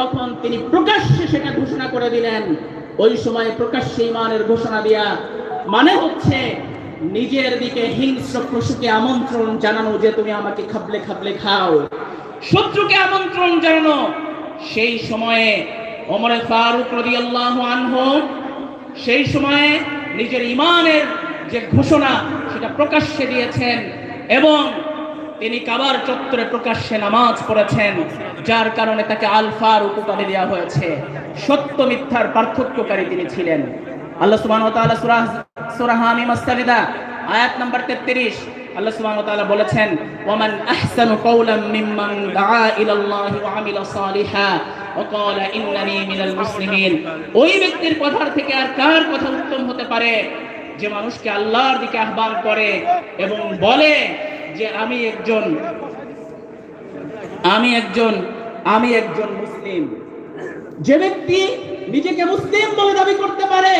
তখন তিনি প্রকাশ্যে সেটা ঘোষণা করে দিলেন। ওই সময় প্রকাশ্যে ইমানের ঘোষণা দিয়া মানে হচ্ছে নিজের দিকে হিংস্র পশুকে আমন্ত্রণ জানানো যে তুমি আমাকে খাবলে খাবলে খাও। শত্রুকে আমন্ত্রণ জানানো। সেই সময়ে ওমরে ফারুক রাদিয়াল্লাহু আনহু, সেই সময়ে নিজের ইমানের যে ঘোষণা সেটা প্রকাশ্যে দিয়েছেন এবং তিনি কাবার চত্বরে প্রকাশ্যে নামাজ পড়েছেন, যার কারণে তাকে আলফার উপাধি দেওয়া হয়েছে। সত্য মিথ্যার পার্থক্যকারী তিনি ছিলেন। আল্লাহ সুবহানাহু ওয়া তাআলা সূরা সূরা হামিম আয়াত নাম্বার 33 আল্লাহ সুবহানাহু ওয়া তাআলা বলেছেন, ওয়ামান আহসানু কওলাম মিম্মান দাআ ইলাল্লাহি ওয়া আমিলা সালিহা ওয়া ক্বালা ইন্নানি মিনাল মুসলিমিন। ওই ব্যক্তির কথার থেকে আর কার কথা উত্তম হতে পারে? যে মানুষকে আল্লাহর দিকে আহ্বান করে এবং বলে যে আমি একজন আমি একজন আমি একজন মুসলিম। যে ব্যক্তি নিজেকে মুসলিম বলে দাবি করতে পারে